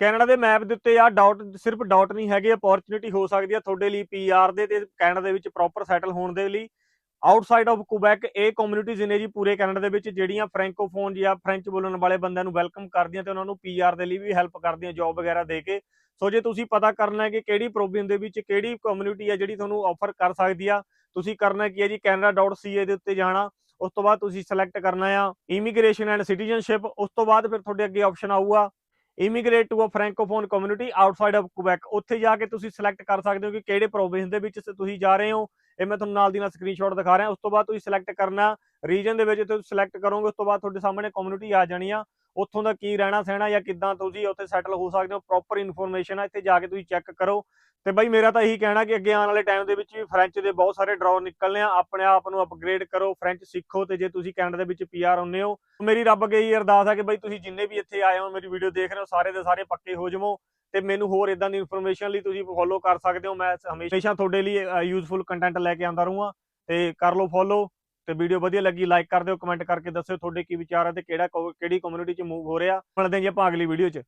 Canada ਦੇ map ਦੇ ਉੱਤੇ ਆ ਡਾਟ ਸਿਰਫ ਡਾਟ ਨਹੀਂ ਹੈਗੇ ਅਪੋਰਚੁਨਿਟੀ ਹੋ ਸਕਦੀ ਆ ਤੁਹਾਡੇ ਲਈ ਪੀਆਰ ਦੇ ਤੇ ਕੈਨੇਡਾ ਦੇ ਵਿੱਚ ਪ੍ਰੋਪਰ ਸੈਟਲ ਹੋਣ ਦੇ ਲਈ। ਆਊਟਸਾਈਡ ਆਫ ਕੁਬੈਕ ਇਹ ਕਮਿਊਨਿਟੀਜ਼ ਨੇ ਜੀ ਪੂਰੇ ਕੈਨੇਡਾ ਦੇ ਵਿੱਚ ਜਿਹੜੀਆਂ ਫ੍ਰੈਂਕੋਫੋਨ ਜਾਂ ਫ੍ਰੈਂਚ ਬੋਲਣ ਵਾਲੇ ਬੰਦਿਆਂ ਨੂੰ ਵੈਲਕਮ ਕਰਦੀਆਂ ਤੇ ਉਹਨਾਂ ਨੂੰ ਪੀਆਰ ਦੇ ਲਈ ਵੀ ਹੈਲਪ ਕਰਦੀਆਂ ਜੌਬ ਵਗੈਰਾ ਦੇ ਕੇ। ਸੋ ਜੇ ਤੁਸੀਂ ਪਤਾ ਕਰਨਾ ਹੈ ਕਿ ਕਿਹੜੀ ਪ੍ਰੋਬਲਮ ਦੇ ਵਿੱਚ ਕਿਹੜੀ ਕਮਿਊਨਿਟੀ ਹੈ ਜਿਹੜੀ ਤੁਹਾਨੂੰ ਆਫਰ ਕਰ ਸਕਦੀ ਆ, ਤੁਸੀਂ ਕਰਨਾ ਕੀ ਹੈ ਜੀ? Canada.ca ਦੇ ਉੱਤੇ ਜਾਣਾ, ਉਸ ਤੋਂ ਬਾਅਦ ਤੁਸੀਂ ਸਿਲੈਕਟ ਕਰਨਾ ਆ ਇਮੀਗ੍ਰੇਸ਼ਨ ਐਂਡ ਸਿਟੀਜ਼ਨਸ਼ਿਪ ਉਸ ਤੋਂ ਬਾਅਦ ਫਿਰ ਤੁਹਾਡੇ ਅੱਗੇ ਆਪਸ਼ਨ ਆਊਗਾ। Immigrate to a francophone community outside of Quebec ਉੱਥੇ ਜਾ ਕੇ ਤੁਸੀਂ ਸਿਲੈਕਟ ਕਰ ਸਕਦੇ ਹੋ ਕਿ ਕਿਹੜੇ ਪ੍ਰੋਵਿੰਸ ਦੇ ਵਿੱਚ ਤੁਸੀਂ ਜਾ ਰਹੇ ਹੋ। ਇਹ ਮੈਂ ਤੁਹਾਨੂੰ ਨਾਲ ਦੀ ਨਾਲ ਸਕਰੀਨਸ਼ਾਟ ਦਿਖਾ ਰਿਹਾ। ਉਸ ਤੋਂ ਬਾਅਦ ਤੁਸੀਂ ਸਿਲੈਕਟ ਕਰਨਾ ਰੀਜਨ ਦੇ ਵਿੱਚ ਤੁਸੀਂ ਸਿਲੈਕਟ ਕਰੋਗੇ, ਉਸ ਤੋਂ ਬਾਅਦ ਤੁਹਾਡੇ ਸਾਹਮਣੇ ਕਮਿਊਨਿਟੀ ਆ ਜਾਣੀ ਆ। ਉੱਥੋਂ ਦਾ ਕੀ ਰਹਿਣਾ ਸਹਿਣਾ ਜਾਂ ਕਿੱਦਾਂ ਤੁਸੀਂ ਉੱਥੇ ਸੈਟਲ ਹੋ ਸਕਦੇ ਹੋ। ਪ੍ਰੋਪਰ ਇਨਫੋਰਮੇਸ਼ਨ ਆ, ਇੱਥੇ ਜਾ ਕੇ ਤੁਸੀਂ ਚੈੱਕ ਕਰੋ। ਤੇ ਬਾਈ ਮੇਰਾ ਤਾਂ ਇਹੀ ਕਹਿਣਾ ਕਿ ਅੱਗੇ ਆਉਣ ਵਾਲੇ ਟਾਈਮ ਦੇ ਵਿੱਚ ਵੀ ਫ੍ਰੈਂਚ ਦੇ ਬਹੁਤ ਸਾਰੇ ਡਰਾਅ ਨਿਕਲਨੇ ਆ। ਆਪਣੇ ਆਪ ਨੂੰ ਅਪਗ੍ਰੇਡ ਕਰੋ ਫ੍ਰੈਂਚ ਸਿੱਖੋ ਤੇ ਜੇ ਤੁਸੀਂ ਕੈਨੇਡਾ ਦੇ ਵਿੱਚ ਪੀਆਰ ਹੁੰਨੇ ਹੋ, ਮੇਰੀ ਰੱਬ ਅੱਗੇ ਇਹੀ ਅਰਦਾਸ ਹੈ ਕਿ ਬਾਈ ਤੁਸੀਂ ਜਿੰਨੇ ਵੀ ਇੱਥੇ ਆਏ ਹੋ, ਮੇਰੀ ਵੀਡੀਓ ਦੇਖ ਰਹੇ ਹੋ, ਸਾਰੇ ਦੇ ਸਾਰੇ ਪੱਕੇ ਹੋ ਜਾਵੋ ਤੇ ਮੈਨੂੰ ਹੋਰ ਇਦਾਂ ਦੀ ਇਨਫੋਰਮੇਸ਼ਨ ਲਈ ਤੁਸੀਂ ਫੋਲੋ ਕਰ ਸਕਦੇ ਹੋ। ਮੈਂ ਹਮੇਸ਼ਾ ਤੁਹਾਡੇ ਲਈ ਯੂਜ਼ਫੁਲ ਕੰਟੈਂਟ ਲੈ ਕੇ ਆਉਂਦਾ ਰਹੂੰਗਾ ਤੇ ਕਰ ਲਓ ਫੋਲੋ ਤੇ ਵੀਡੀਓ ਵਧੀਆ ਲੱਗੀ ਲਾਈਕ ਕਰ ਦਿਓ ਕਮੈਂਟ ਕਰਕੇ ਦੱਸਿਓ ਤੁਹਾਡੇ ਕੀ ਵਿਚਾਰ ਹੈ ਤੇ ਕਿਹੜਾ ਕਿਹੜੀ ਕਮਿਊਨਿਟੀ ਚ ਮੂਵ ਹੋ ਰਿਹਾ। ਮਿਲਦੇ ਜੀ ਆਪਾਂ ਅਗਲੀ ਵੀਡੀਓ ਚ।